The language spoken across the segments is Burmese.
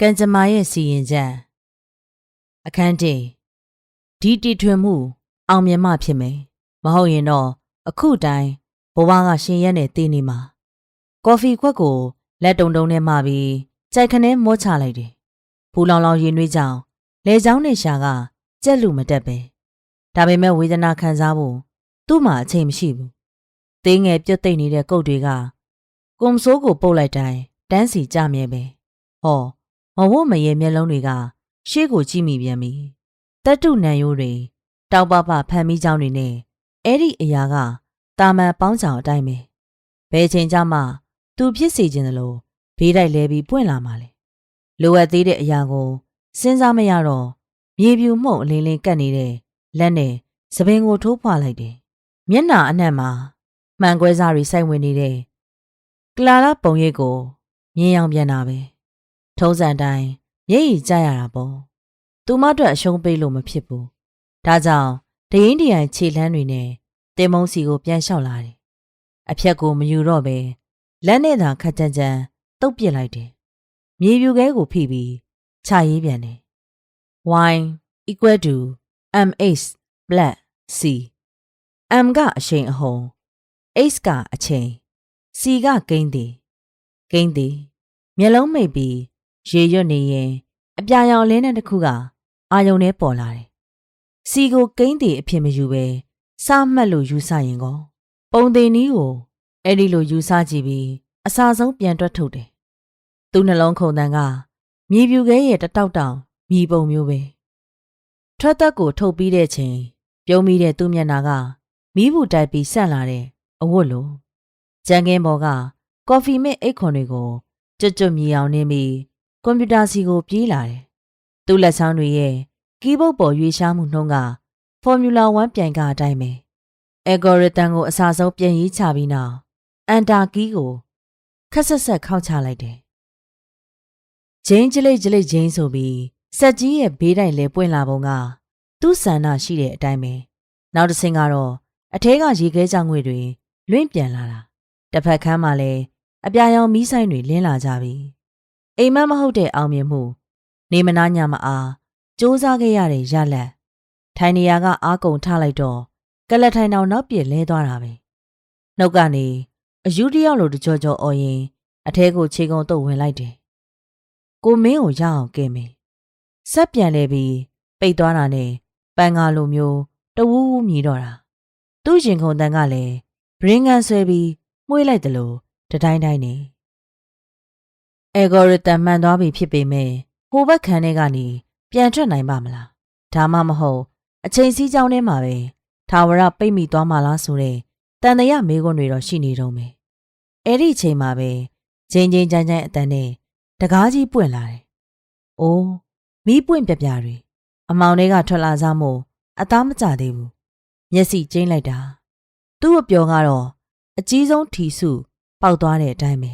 ကံကြမ္မာရဲ့စီရင်ချက်အခန်းတင်ဒီတီထွင်မှု အောင်မြင်မှဖြစ်မယ်မဟုတ်ရင်တော့အခုတိုင်ဘဝကရှင်ရက်နဲ့တည်နေမှာကော်ဖီခွက်ကိုလက်တုံတုံနဲ့မှပြီးကြိုက်ခနဲမောချလိုက်တယ်ဖူလောင်လောင်ရင်နှွေးကြောင်လေချောင်းနဲ့ရှာကကြက်လူမတက်ပဲဒါပေမဲ့ဝေဒနာခံစားဖို့သူ့မှာအချိန်မရှိဘူးသေးငယ်ပြုတ်သိမ့်နေတဲ့ကုတ်တွေကကွန်ဆိုးကိုပုတ်လိုက်တိုင်းတန်းစီကြမြဲပဲဟော မဝတ်မရဲမျက်လုံးတွေကရှေ့ကိုကြည့်မိပြန်ပြီတက်တုနံရိုးတွေတောက်ပပဖန်မိကြောင်းတွေနဲ့အဲ့ဒီအရာကတာမန်ပေါင်းချောင်အတိုင်းပဲဘယ်ချိန်ကြမှသူဖြစ်စီခြင်းလို့ဘေးတိုက်လဲပြီးပွင့်လာမှလေလိုအပ်သေးတဲ့အရာကိုစဉ်းစားမရတော့မြေပြူမှုန့်အလင်းလင်းကတ်နေတဲ့လက်နဲ့သပင်ကိုထိုးဖွာလိုက်တယ်မျက်နှာအနှံ့မှာမှန်ကွဲစားတွေစိုက်ဝင်နေတဲ့ကလာလာပုံရိပ်ကိုမြင်အောင်ပြန်တာပဲ ထုံးစံတိုင်းမျက်ရည်ကျရတာပေါ့သူမအတွက်အရှုံးပေးလို့မဖြစ်ဘူးဒါကြောင့်ဒရင်တရန်ခြေလှမ်းတွေနဲ့တင်မုံစီကိုပြန်လျှောက်လာတယ်အဖြက်ကိုမယူတော့ပဲလက်နဲ့သာခက်ကြမ်းကြမ်းတုပ်ပစ်လိုက်တယ်မြေပြူခဲကိုဖိပြီးခြာရေးပြန်တယ် y equal to mh plus c m ကအရှိန်အဟုန် h ကအချိန် c ကကိန်းသည်ကိန်းသည်မျက်လုံးမိတ်ပြီး ရေရွတ်နေရင်အပြာရောင်လင်းတဲ့တစ်ခုကအာယုံထဲပေါ်လာတယ်။စီကိုကိန်းတည်အဖြစ်မယူပဲစားမှတ်လို့ယူဆရင်ကောပုံသေးနီးကိုအဲ့ဒီလိုယူဆကြည့်ပြီးအစာဆုံးပြန်တွက်ထုတ်တယ်။သူ့နှလုံးခုန်တန်းကမြေပြူခဲရဲ့တတောက်တောင်မြေပုံမျိုးပဲ။ထွက်သက်ကိုထုတ်ပြီးတဲ့ချိန်ပြုံးမိတဲ့သူ့မျက်နှာကမီးဘူးတိုက်ပြီးဆန့်လာတဲ့အဝတ်လိုကြံကင်းပေါ်ကကော်ဖီမစ်အိတ်ခွန်တွေကိုကျွတ်ကျွတ်မြည်အောင်နေပြီး ကွန်ပျူတာစီကိုပြေးလာတယ်။သူ့လက်ချောင်းတွေရဲ့ကီးဘုတ်ပေါ်ရွေးရှားမှုနှုန်းက Formula 1ပြိုင်ကအတိုင်းပဲ။ algorithm ကိုအစားဆုံးပြင်ရေးချပြီးနောက် enter key ကိုခက်ဆက်ဆက်ခောက်ချလိုက်တယ်။ဂျင်းကြလိတ်ကြလိတ်ဂျင်းဆိုပြီးစက်ကြီးရဲ့ဘေးတိုင်လဲပွင့်လာပုံက သူ့ဆန္ဒရှိတဲ့အတိုင်းပဲ။နောက်တစ်ဆင့်ကတော့အထဲကရေခဲကြောင်ငွေတွေလွင့်ပြန်လာတာ။တစ်ဖက်ခန်းမှာလည်းအပြာရောင်မီးဆိုင်တွေလင်းလာကြပြီ အိမ်မက်မဟုတ်တဲ့အောင်မြင်မှု နေမနာညမအားစူးစမ်းခဲ့ရတဲ့ရလက်ထိုင်နေရာကအားကုန်ထလိုက်တော့ကလတ်ထိုင်တောင်နောက်ပြည့်လဲသွားတာပဲနှုတ်ကနေအယူတယောက်လိုတကြောကြောအော်ရင်အထဲကိုခြေကုံတော့ဝင်လိုက်တယ်ကိုမင်းကိုရအောင်ကဲမယ်ဆက်ပြန်လဲပြီးပိတ်သွားတာနဲ့ပန်ကားလိုမျိုးတဝူးဝူးမြည်တော့တာသူ့ရင်ခုန်တန်ကလည်းဘရင်းကန်ဆွဲပြီးမှုေးလိုက်တယ်လို့တတိုင်းတိုင်းနေ။ algorithm မှန်သွားပြီဖြစ်ပေမဲ့ဟိုဘက်ခန်းထဲကနေပြန်ထွက်နိုင်ပါမလား။ဒါမှမဟုတ်အချိန်စည်းကြောင်းထဲမှာပဲထာဝရပိတ်မိသွားမှလားဆိုတဲ့တန်တရာမေးခွန်းတွေတော့ရှိနေတော့မယ်။အဲ့ဒီအချိန်မှာပဲချင်းချင်းချမ်းချမ်းအတန်နဲ့တကားကြီးပွင့်လာတယ်။အိုးမီးပွင့်ပြပြတွေအမောင်တွေကထွက်လာစားမို့အသားမကြသေးဘူး။မျက်စိကျိမ့်လိုက်တာ။သူ့အပျော်ကတော့အကြီးဆုံးထီစုပေါက်သွားတဲ့အတိုင်းပဲ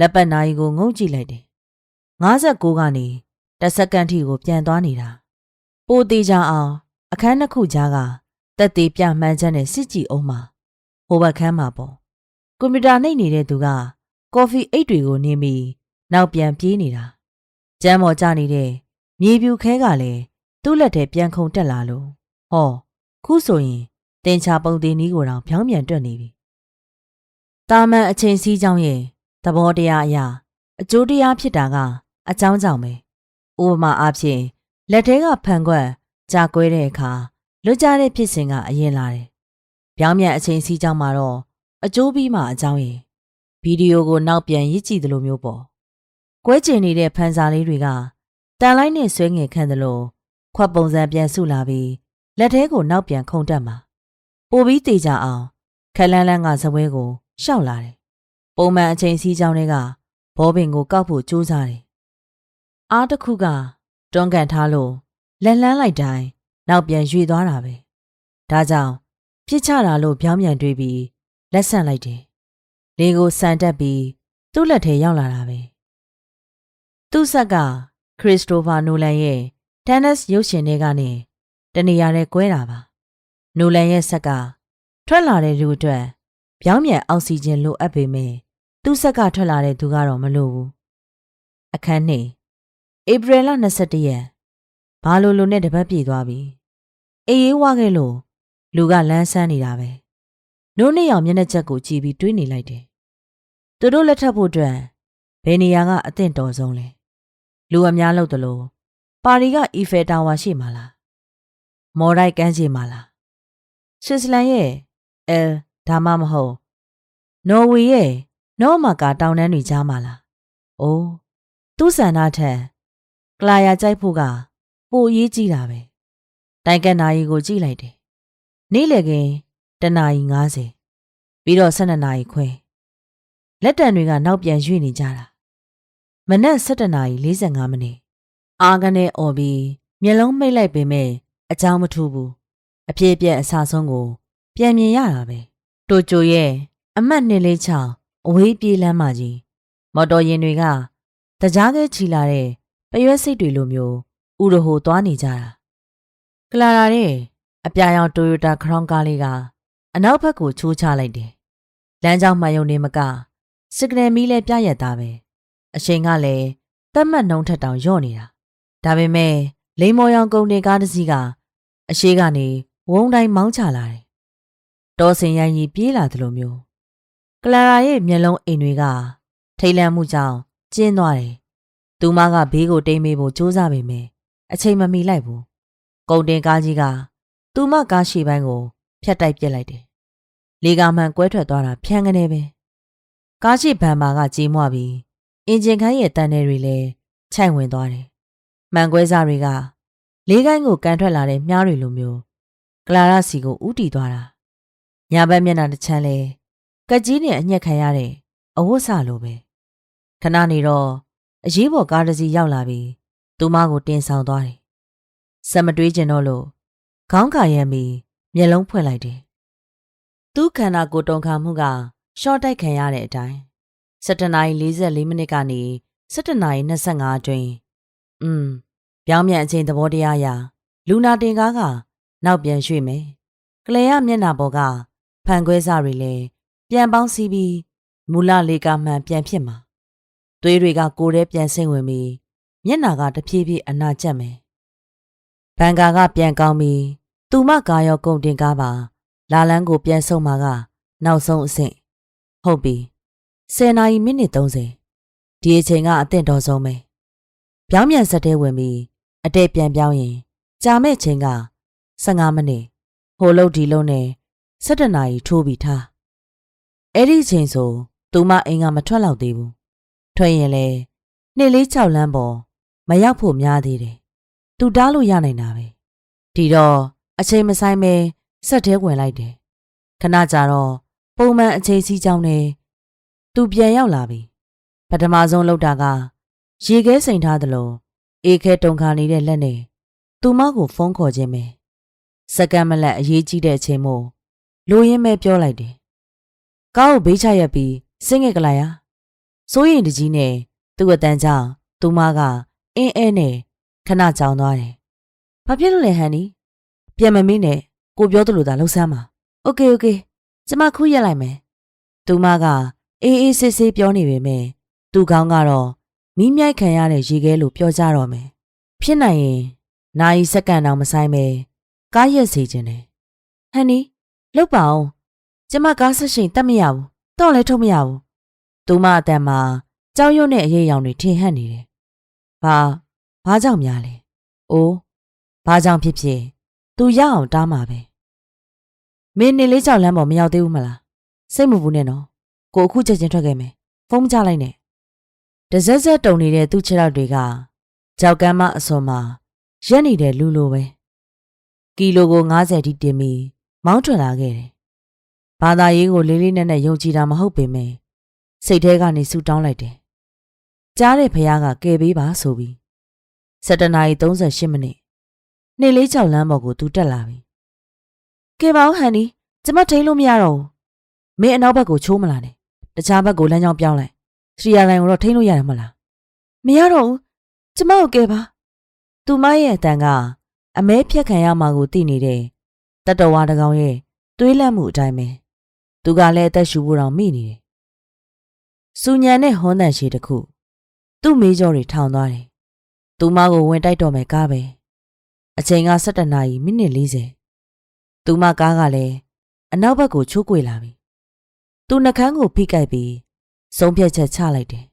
လက်ပတ်နာရီကိုငုံကြည့်လိုက်တယ်59ကနေတစ်စက္ကန့်ထိကိုပြန်သွားနေတာပိုသေးကြအောင်အခန်းတစ်ခုကြားကတက်သေးပြမှန်းချက်နဲ့စစ်ကြည့်အောင်မှာဟိုဘက်ခန်းမှာပေါ့ကွန်ပျူတာနှိပ်နေတဲ့သူကကော်ဖီအိတ်တွေကိုနင်းပြီးနောက်ပြန်ပြေးနေတာကျမ်းမော်ကြနေတဲ့မြေပြူခဲကလည်းသူ့လက်ထဲပြန်ခုန်တက်လာလို့ဟောခုဆိုရင်တင်ချပုံသေးနီးကိုတောင်ဖြောင်းပြန်တွက်နေပြီတာမန်အချိန်စည်းကြောင်းရဲ့ သဘောတရားအရာအကျိုးတရားဖြစ်တာကအကြောင်းကြောင့်ပဲဥပမာအားဖြင့်လက်ထဲကဖန်ခွက်ကြာကွဲတဲ့အခါလွတ်ကြတဲ့ဖြစ်စဉ်ကအရင်လာတယ်။ပြောင်းပြန်အချိန်စည်းကြောင်းမှာတော့အကျိုးပြီးမှအကြောင်းရင်ဗီဒီယိုကိုနောက်ပြန်ရစ်ကြည့်သလိုမျိုးပေါ့။ကွဲကျင်နေတဲ့ဖန်စာလေးတွေကတန်လိုက်နဲ့ဆွဲငင်ခံသလိုခွက်ပုံစံပြန်ဆုလာပြီးလက်ထဲကိုနောက်ပြန်ခုန်တက်မှာပိုပြီးတေချအောင်ခက်လန်းလန်းကဇပွဲကိုရှောက်လာတယ်။ ပုံမှန်အချိန်စီးကြောင်းတွေကဘောပင်ကိုကောက်ဖို့ကြိုးစားတယ်။အားတစ်ခုကတွန်းကန်ထားလို့လက်လန်းလိုက်တိုင်းနောက်ပြန်ရွေသွားတာပဲ။ဒါကြောင့်ပြစ်ချတာလို့ပြောင်းပြန်တွေးပြီးလက်ဆန့်လိုက်တယ်။လေကိုစံတက်ပြီးသူ့လက်ထဲရောက်လာတာပဲ။သူ့ဆက်ကခရစ္စတိုဖာနိုလန်ရဲ့တန်နက်ရုပ်ရှင်တွေကနေတနေရာနဲ့ကွဲတာပါ။နိုလန်ရဲ့ဆက်ကထွက်လာတဲ့လူအတွက်ပြောင်းပြန်အောက်ဆီဂျင်လိုအပ်ပေမယ့် သူ့ဆက်ကထွက်လာတဲ့သူကတော့မလိုဘူးအခန်းနှိဧပြီလ22ရက်ဘာလို့လူနဲ့တပတ်ပြည့်သွားပြီအေးရေးဝခဲ့လို့လူကလမ်းဆန်းနေတာပဲနိုးနှစ်ယောက်မျက်နှာချက်ကိုကြည့်ပြီးတွေးနေလိုက်တယ်သူတို့လက်ထပ်ဖို့အတွက်ဘယ်နေရာကအသင့်တော်ဆုံးလဲလူအများလို့တလို့ပါရီကအီဖယ်တာဝါရှိမှလားမော်ရိုက်ကမ်းခြေမှလားဆွစ်ဇာလန်ရဲ့အဲဒါမှမဟုတ်နော်ဝေရဲ့ နော့မာကာတောင်တန်းတွေကြားမှာလားအိုးသူ့ဆန္ဒထက်ကလာယာကြိုက်ဖို့ကပိုအရေးကြီးတာပဲတိုင်ကက်နာရီကိုကြည့်လိုက်တယ်နေ့လည်ခင်းတနာရီ90ပြီးတော့12နာရီခွဲလက်တံတွေကနောက်ပြန်ရွေ့နေကြတာမနက်7နာရီ45မိနစ်အာကနေអော်ပြီးမျက်လုံးမိတ်လိုက်ပေမဲ့အကြောင်းမထူးဘူးအပြည့်အပြည့်အဆဆုံးကို ပြန်မြင်ရတာပဲတိုကျိုရဲ့အမှတ်246 အဝေးပြေးလမ်းမကြီးမော်တော်ယာဉ်တွေကတကြားကဲချီလာတဲ့ပရွက်စိတ်တွေလိုမျိုးဥရဟိုသွားနေကြတာကလာရာရဲ့အပြာရောင်တိုယိုတာခရောင်းကားလေးကအနောက်ဘက်ကိုချိုးချလိုက်တယ်လမ်းကြောင်းမှယုံနေမကစစ်ကနယ်မီလည်းပြရက်သားပဲအချိန်ကလည်းတက်မှတ်နှုံထက်တောင်ညော့နေတာဒါပေမဲ့လိန်မော်ရောင်ကုန်တင်ကားတစ်စီးကအရှိကနေဝုန်းတိုင်းမောင်းချလာတယ်တော်စင်ရိုင်းကြီးပြေးလာသလိုမျိုး ကလာရာရဲ့မျက်လုံးအိမ်တွေကထိတ်လန့်မှုကြောင့်ကျင်းသွားတယ်။သူမကဘေးကိုတိမ်မေးဖို့ကြိုးစားပေမယ့်အချိန်မမီလိုက်ဘူး။ကုန်တင်ကားကြီးကသူမကားရှိပိုင်းကိုဖျက်တိုက်ပစ်လိုက်တယ်။လေကာမှန်ကွဲထွက်သွားတာဖြန်းကနေပဲ။ကားရှိဘန်မာကကြေးမွပြီးအင်ဂျင်ခန်းရဲ့တန်တွေတွေလည်းခြိုက်ဝင်သွားတယ်။မှန်ကွဲစားတွေကလေးကိုင်းကိုကန်ထွက်လာတဲ့မြားတွေလိုမျိုးကလာရစီကိုဥတီသွားတာ။ညာဘက်မျက်နှာတစ်ချမ်းလဲ ကက်ကြီးနဲ့အညက်ခံရတဲ့အဝတ်စလိုပဲခဏနေတော့အရေးပေါ်ကားတစ်စီးရောက်လာပြီးသူမကိုတင်ဆောင်သွားတယ်စက်မတွေးကျင်တော့လို့ခေါင်းခါရမ်းပြီးမျက်လုံးဖွင့်လိုက်တယ်သူ့ခန္ဓာကိုယ်တုန်ခါမှုကရှော့တိုက်ခံရတဲ့အတိုင်း7:44မိနစ်ကနေ7:25အတွင်းอืมပြောင်းပြန်အချိန်သဘောတရားအရလူနာတင်ကားကနောက်ပြန်ရွှေ့မယ်ကလေရမျက်နှာပေါ်ကဖန်ခွဲစားတွေလည်း ပြန်ပေါင်းစီးပြီးမူလလေကမှန်ပြန်ဖြစ်မှာသွေးတွေကကိုယ်ထဲပြန်ဆင်းဝင်ပြီးမျက်နာကတဖြည်းဖြည်းအနာကျက်မယ်ဘန်ကာကပြန်ကောင်းပြီးသူမကာရောကုန်တင်ကားပါလာလန်းကိုပြန်ဆုံးမှာက နောက်ဆုံးအဆင့်ဟုတ်ပြီ10နာရီမိနစ်30ဒီအချိန်ကအသင့်တော်ဆုံးပဲပြောင်းပြန်ဆက်တဲ့ဝင်ပြီးအတဲ့ပြန်ပြောင်းရင်ကြာမဲ့ချိန်က15မိနစ်ဟိုလုတ်ဒီလုံးနဲ့17နာရီထိုးပြီးထား အဲ့ဒီချိန်ဆိုသူမအိမ်ကမထွက်တော့သေးဘူးထွက်ရင်လေနှစ်လေး၆လမ်းပေါ်မရောက်ဖို့များသေးတယ်သူတားလို့ရနိုင်တာပဲဒီတော့အချိန်မဆိုင်ပဲဆက်သေးဝင်လိုက်တယ်ခဏကြာတော့ပုံမှန်အချိန်စီးကြောင်းနဲ့သူပြန်ရောက်လာပြီပထမဆုံးလောက်တာကရေခဲစိန်ထားသလိုအေးခဲတုန်ခါနေတဲ့လက်နဲ့သူမကိုဖုန်းခေါ်ခြင်းပဲစက္ကန့်မလက်အရေးကြီးတဲ့အချိန်မို့လိုရင်းပဲပြောလိုက်တယ် ကားကိုဘေးချရက်ပြီးဆင်းခဲ့ကြလိုက်ရစိုးရင်တကြီးနဲ့သူ့အတန်းကြောင့်သူမကအင်းအဲနဲ့ခဏကြောင်သွားတယ်။ဘာဖြစ်လို့လဲဟန်နီပြန်မမေ့နဲ့ကိုပြောသလိုသာလှုပ်ဆမ်းပါ။ Okay okay ကျမခုရက်လိုက်မယ်။သူမကအေးအေးဆေးဆေးပြောနေပေမဲ့သူကောင်းကတော့မီးမြိုက်ခံရတဲ့ရေခဲလို့ပြောကြတော့မယ်။ဖြစ်နိုင်ရင်နာရီစက္ကန့်တောင်မဆိုင်ပဲကားရက်စီခြင်းတယ်။ဟန်နီလောက်ပါအောင် ကျမကားဆက်ရှင်တတ်မရဘူးတော့လည်းထုတ်မရဘူးသူမအတန်မှာကြောက်ရွံ့တဲ့အရေးအယောင်တွေထင်ဟပ်နေတယ်ဘာဘာကြောင့်များလဲအိုးဘာကြောင့်ဖြစ်ဖြစ်သူရအောင်တားမှာပဲမင်းနေလေးကြောက်လမ်းပေါ်မရောက်သေးဘူးမလားစိတ်မပူနဲ့နော်ကိုအခုချက်ချင်းထွက်ခဲ့မယ်ဖုန်းမချလိုက်နဲ့တစက်စက်တုံနေတဲ့သူ့ခြေထောက်တွေကကြောက်ကမ်းမအစွန်မှာရက်နေတဲ့လူလိုပဲကီလိုကို90တိတင်ပြီးမောင်းထွက်လာခဲ့တယ် ဘာသာရေးကိုလေးလေးနက်နက်ယုံကြည်တာမဟုတ်ပေမဲ့စိတ်ထဲကနေဆူတောင်းလိုက်တယ်။ကြားတဲ့ဖခင်ကကယ်ပေးပါဆိုပြီး7နာရီ38မိနစ်နေ့လေး6လမ်းပေါ်ကိုသူတက်လာပြီ။ကယ်ပါဦးဟန်နီကျမထိန်လို့မရတော့ဘူး။မင်းအနောက်ဘက်ကိုချိုးမလာနဲ့။တခြားဘက်ကိုလမ်းကြောင်းပြောင်းလိုက်။စရီယာလိုင်ကိုတော့ထိန်လို့ရတယ်မလား။မရတော့ဘူး။ကျမကိုကယ်ပါ။သူမရဲ့အတန်ကအမဲဖြတ်ခံရမှာကိုသိနေတဲ့တတဝါတကောင်ရဲ့သွေးလန့်မှုအတိုင်းပဲ။ သူကလည်းအသက်ရှူဖို့တောင်မိနေတယ်။စူညံတဲ့ဟွန်းတန်ရှည်တစ်ခုသူ့မေးကြောတွေထောင်သွားတယ်သူမကိုဝင်တိုက်တော့မယ်ကားပဲအချိန်က17နာရီမိနစ်40သူမကားကလည်းအနောက်ဘက်ကိုချိုးကွေလာပြီသူနှကန်းကိုဖိကိုက်ပြီးဆုံးဖြတ်ချက်ချလိုက်တယ်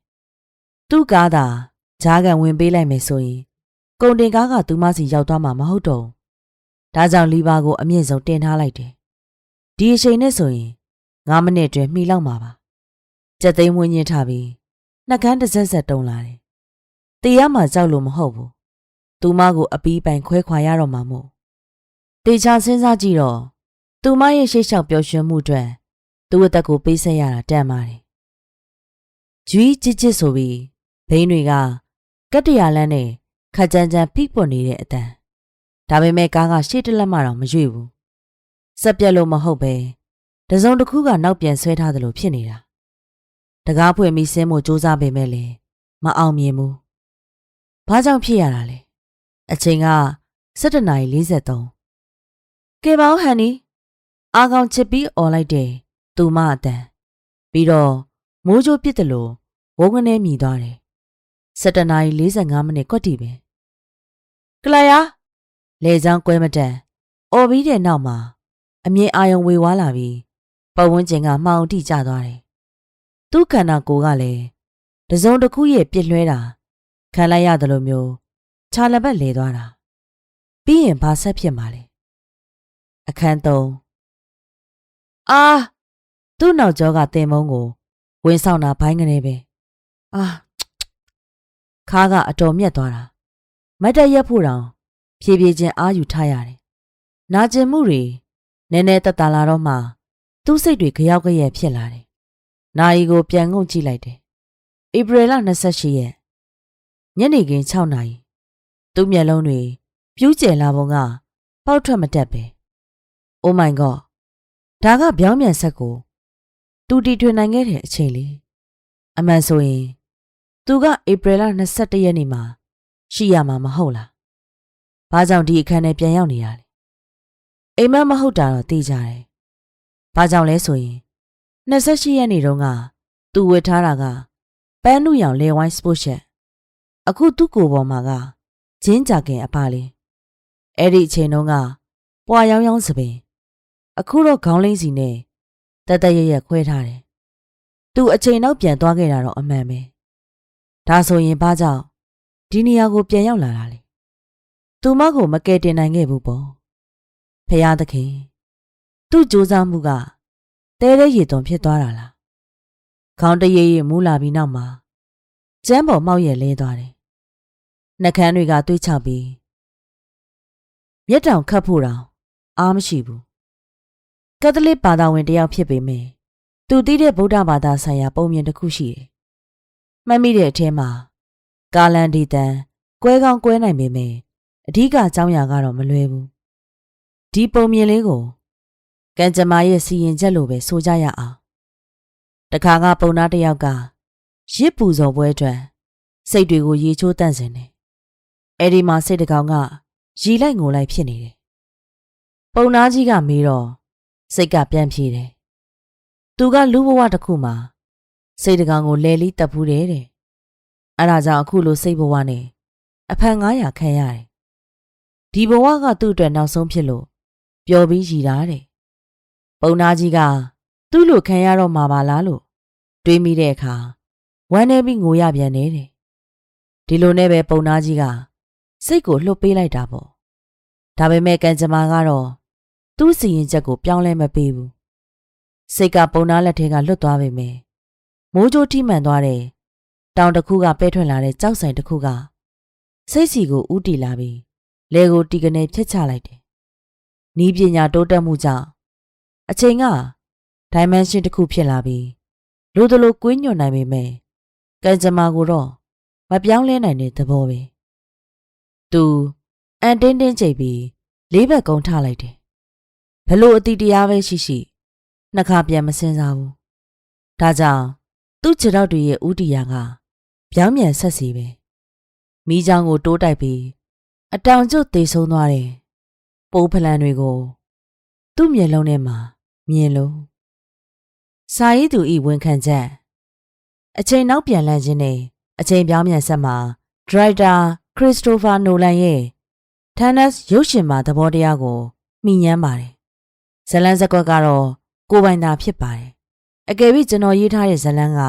သူ့ကားသာဂျားကန်ဝင်ပေးလိုက်မယ်ဆိုရင်ကုန်တင်ကားကသူမစီရောက်သွားမှာမဟုတ်တော့ဘူးဒါကြောင့်လီဗာကိုအမြင့်ဆုံးတင်ထားလိုက်တယ်ဒီအချိန်နဲ့ဆိုရင် 9မိနစ်အတွင်းမှီလောက်မှာပါကြက်သိမ်းဝင်းညင်းထားပြီးနှကန်းတစ်ဆက်ဆက်တုံလာတယ်တေးရမှကြောက်လို့မဟုတ်ဘူးသူမကိုအပီးပိုင်ခွဲခွာရတော့မှာမို့တေချာစဉ်းစားကြည့်တော့သူမရဲ့ရှေ့လျှောက်ပျော်ရွှင်မှုအတွက်သူ့အသက်ကိုပေးဆက်ရတာတန်ပါတယ်ဂျွီးချစ်ချစ်ဆိုပြီးဘိန်းတွေကကတ္တရာလန်းနဲ့ခက်ကြမ်းကြမ်းဖိပွန်နေတဲ့အတန်ဒါပေမဲ့ကားကရှေ့တစ်လက်မှတော့မရွေ့ဘူးစက်ပြက်လို့မဟုတ်ပဲ တစုံတစ်ခုကနောက်ပြန်ဆွဲထားသလိုဖြစ်နေတာတကားဖွင့်ပြီးဆင်းဖို့စူးစမ်းပေမဲ့လည်းမအောင်မြင်ဘူးဘာကြောင့်ဖြစ်ရတာလဲအချိန်က17နာရီ43ကဲပါဦးဟန်နီအာကောင်ချစ်ပြီးអော်လိုက်တယ်သူမအတန်ပြီးတော့မိုးကြိုးပစ်တယ်လို့ဝုန်းကနေမြည်သွားတယ်17နာရီ45မိနစ်ကွက်တီပဲကလာယာလေချောင်းကွဲမတန်အော်ပြီးတဲ့နောက်မှာအမြင်အာယုံဝေဝါးလာပြီး ပတ်ဝန်းကျင်ကမှောင်တိကျသွားတယ်သူ့ခန္ဓာကိုယ်ကလည်းတစုံတစ်ခုရဲ့ပြစ်လွှဲတာခံလိုက်ရတယ်လို့မျိုးခြာလက်ပတ်လဲသွားတာပြီးရင်ဘာဆက်ဖြစ်မှာလဲအခန်းသုံးအာသူ့နောက်ကျောကတင်မုံကိုဝင်ဆောင်တာဘိုင်းကနေပဲအာခါကအတော်မြက်သွားတာမတ်တက်ရက်ဖို့တောင်ဖြည်းဖြည်းချင်းအာယူထားရတယ်နာကျင်မှုတွေနည်းနည်းတက်တာလာတော့မှ သူ့စိတ်တွေကြောက်ကြရဲ့ဖြစ်လာတယ်နာယီကိုပြန်ငုံကြည့်လိုက်တယ်ဧပြီလ28ရက်ညနေခင်း6နာရီသူ့မျက်လုံးတွေပြူးကျယ်လာပုံကပေါက်ထွက်မတက်ပဲ Oh my god ဒါကပြောင်းပြန်ဆက်ကိုသူတီထွင်နိုင်ခဲ့တဲ့အချိန်လေးအမှန်ဆိုရင်သူကဧပြီလ22ရက်နေ့မှာရှိရမှာမဟုတ်လားဘာကြောင့်ဒီအခန်းထဲပြန်ရောက်နေရလဲအိမ်မက်မဟုတ်တာတော့သိကြတယ် ဘာကြောင့်လဲဆိုရင်28ရက်နေ့တုန်းကသူဝတ်ထားတာကပန်းနုရောင်လေဝိုင်းစပို့ရှက်အခုသူ့ကိုယ်ပေါ်မှာကဂျင်းကြခင်အဖလေးအဲ့ဒီအချိန်တုန်းကပွာရောင်းရောင်းစပင်အခုတော့ခေါင်းလိမ့်စီနဲ့တတရရခွဲထားတယ်သူအချိန်နောက်ပြန်သွားခဲ့တာတော့အမှန်ပဲဒါဆိုရင်ဘာကြောင့်ဒီနေရာကိုပြန်ရောက်လာတာလဲသူမကိုမကယ်တင်နိုင်ခဲ့ဘူးပေါ့ဖရာသခင် သူ့ကြိုးစားမှုကတဲတဲ့ရည်သွန်ဖြစ်သွားတာလားခေါင်းတရေရေမူးလာပြီးနောက်မှာကျမ်းပေါ်မောက်ရက်လဲသွားတယ်နှကန်းတွေကတွေးချပြီးမျက်တောင်ခတ်ဖို့တောင်အားမရှိဘူးကက်သလစ်ဘာသာဝင်တယောက်ဖြစ်ပေမယ့်သူသိတဲ့ဗုဒ္ဓဘာသာဆိုင်ရာပုံမြင်တစ်ခုရှိတယ်မှတ်မိတဲ့အထဲမှာကာလန်ဒီတန်ကွဲကောင်းကွဲနိုင်ပေမယ့်အဓိကအကြောင်းအရာကတော့မလွယ်ဘူးဒီပုံမြင်လေးကို ကံကြမ္မာရဲ့စီရင်ချက်လိုပဲဆိုကြရအောင်တခါကပုံသားတစ်ယောက်ကရစ်ပူဇော်ပွဲအတွက်စိတ်တွေကိုရေချိုးတန့်စင်တယ်အဲ့ဒီမှာစိတ်တကောင်ကရီလိုက်ငိုလိုက်ဖြစ်နေတယ်ပုံသားကြီးကမေးတော့စိတ်ကပြန်ပြေးတယ်သူကလူဘဝတစ်ခုမှာစိတ်တကောင်ကိုလဲလီတက်ဖူးတယ်တဲ့အဲ့ဒါကြောင့်အခုလိုစိတ်ဘဝနဲ့အဖန်900ခံရတယ်ဒီဘဝကသူ့အတွက်နောက်ဆုံးဖြစ်လို့ပျော်ပြီးရည်တာတဲ့ ပုံနာကြီးကသူ့လိုခံရတော့မှာပါလားလို့တွေးမိတဲ့အခါဝမ်းနေပြီးငိုရပြန်နေတယ်ဒီလိုနဲ့ပဲပုံနာကြီးကစိတ်ကိုလှုပ်ပေးလိုက်တာပေါ့ဒါပေမဲ့ကံကြမ္မာကတော့သူ့စီရင်ချက်ကိုပြောင်းလဲမပေးဘူးစိတ်ကပုံနာလက်ထဲကလွတ်သွားပေမယ့်မိုးကြိုးထိမှန်သွားတဲ့တောင်တစ်ခုကပဲထွက်လာတဲ့ကြောက်ဆိုင်တစ်ခုကစိတ်စီကိုဥတီလာပြီးလေကိုတီကနေဖြတ်ချလိုက်တယ်နီးပညာတိုးတက်မှုကြောင့် အချိန်ကဒိုင်မန်ရှင်တစ်ခုဖြစ်လာပြီးလိုတလိုကွင်းညွန်နိုင်ပေမဲ့ကံကြမ္မာကိုတော့မပြောင်းလဲနိုင်တဲ့သဘောပဲသူအန်တင်းတင်းကြိတ်ပြီးလေးဘက်ကုန်းထလိုက်တယ်ဘလို့အတိတရားပဲရှိရှိနှစ်ခါပြန်မစင်စားဘူးဒါကြောင့်သူ့ခြေထောက်တွေရဲ့ဥတီယာကပြောင်းပြန်ဆက်စီပဲမိချောင်းကိုတိုးတိုက်ပြီးအတောင်ကျွတ်သေးဆုံးသွားတယ်ပိုးဖလန်တွေကို သူ့မျက်လုံးထဲမှာ မြင်လို့စာရေးသူဤဝန်ခံချက်အချိန်နောက်ပြန်လန့်ခြင်းနဲ့အချိန်ပြောင်းပြန်ဆက်မှာဒရိုက်တာခရစ္စတိုဖာနိုလန်ရဲ့ Tennis ရုပ်ရှင်မှာသဘောတရားကိုမိညမ်းပါတယ်ဇလန်းစကွက်ကတော့ကိုယ်ပိုင်သာဖြစ်ပါတယ်အကယ်၍ကျွန်တော်ရေးထားတဲ့ဇလန်းက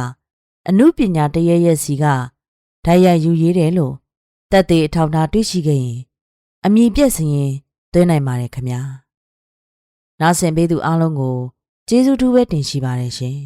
အမှုပညာတရေရဲ့စီကဓာတ်ရိုက်ယူရေးတယ်လို့တက်သေးအထောက်အထားတွေ့ရှိခဲ့ရင်အမည်ပြက်စရင်သွင်းနိုင်ပါတယ်ခင်ဗျာ နားဆင်ပေးသူအားလုံးကိုကျေးဇူးတူပဲတင်ရှိပါတယ်ရှင်